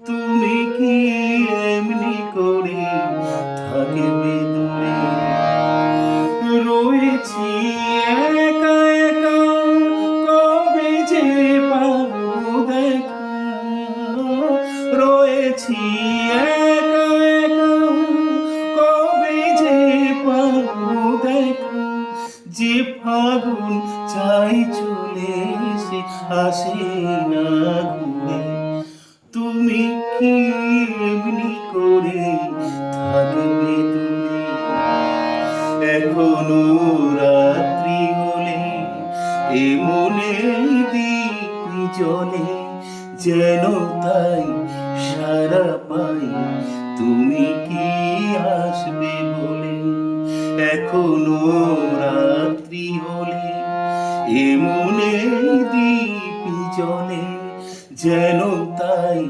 তুমি কি এমনি করে থাকবে দূরে? রয়েছি ফাগুন, চাই চলে এসে আসে না ঘুরে তুমি কি এমনি করে থাকবে দূরে এখনও রাত্রি হলে এ মনে দীপ জলে, যেন তাই সারা পাই। তুমি কি আসবে বলে? এখনও রাত্রি হলে এমনে দীপি জলে যেন তাই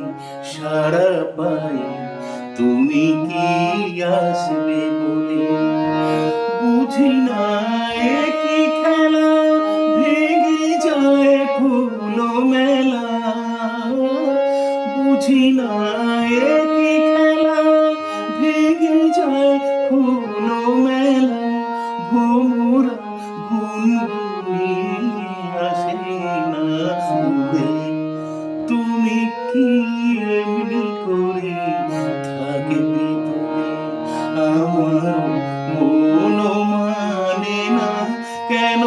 সারা পাই। তুমি কি আসবে বলে বুঝি না কি খেলা ভেঙে যায় ফুল মেলা বুঝি না বন্ধে তুমি কি এমনি করে থাকে ভিতরে আমার মন মানে না কেন